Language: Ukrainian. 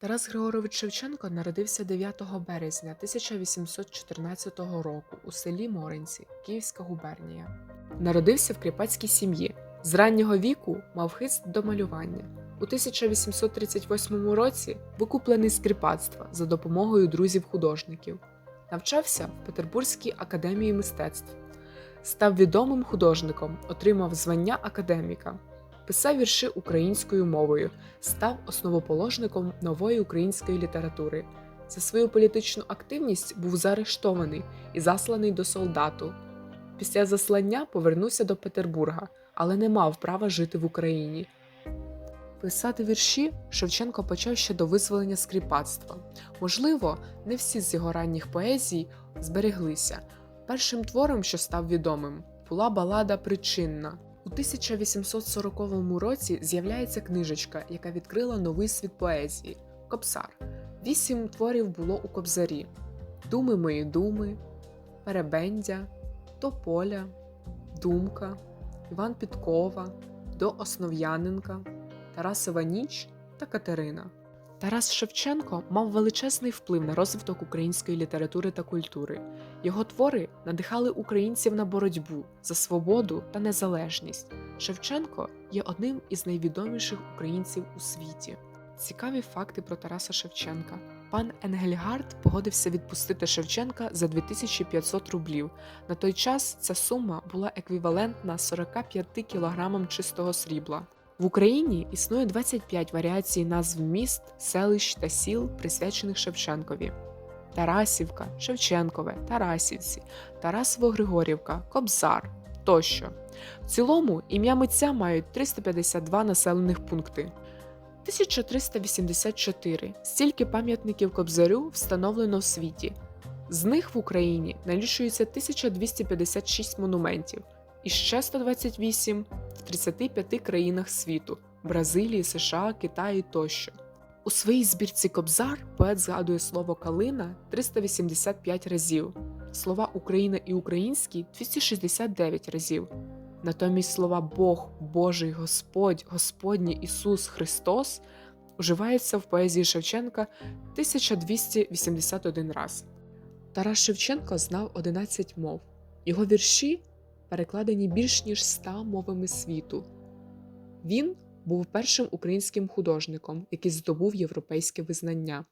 Тарас Григорович Шевченко народився 9 березня 1814 року у селі Моринці, Київська губернія. Народився в кріпацькій сім'ї. З раннього віку мав хист до малювання. У 1838 році викуплений з кріпацтва за допомогою друзів-художників. Навчався в Петербурзькій академії мистецтв. Став відомим художником, отримав звання академіка. Писав вірші українською мовою, став основоположником нової української літератури. За свою політичну активність був заарештований і засланий до солдату. Після заслання повернувся до Петербурга, але не мав права жити в Україні. Писати вірші Шевченко почав ще до визволення з кріпацтва. Можливо, не всі з його ранніх поезій збереглися. Першим твором, що став відомим, була балада Причинна. У 1840 році з'являється книжечка, яка відкрила новий світ поезії Кобзар. Вісім творів було у Кобзарі: Думи мої думи, Перебендя, Тополя, Думка, Іван Підкова, До Основ'яненка, Тарасова ніч та Катерина. Тарас Шевченко мав величезний вплив на розвиток української літератури та культури. Його твори надихали українців на боротьбу за свободу та незалежність. Шевченко є одним із найвідоміших українців у світі. Цікаві факти про Тараса Шевченка. Пан Енгельгард погодився відпустити Шевченка за 2500 рублів. На той час ця сума була еквівалентна 45 кілограмам чистого срібла. В Україні існує 25 варіацій назв міст, селищ та сіл, присвячених Шевченкові. Тарасівка, Шевченкове, Тарасівці, Тарасово-Григорівка, Кобзар тощо. В цілому ім'я митця мають 352 населених пункти. 1384 стільки пам'ятників Кобзарю встановлено в світі. З них в Україні налічується 1256 монументів і ще 128 в 35 країнах світу Бразилії, США, Китаї тощо. У своїй збірці Кобзар поет згадує слово калина 385 разів, слова Україна і український 269 разів. Натомість слова Бог, Божий, Господь, Господній Ісус Христос уживаються в поезії Шевченка 1281 раз. Тарас Шевченко знав 11 мов. Його вірші перекладені більш ніж ста мовами світу. Він був першим українським художником, який здобув європейське визнання.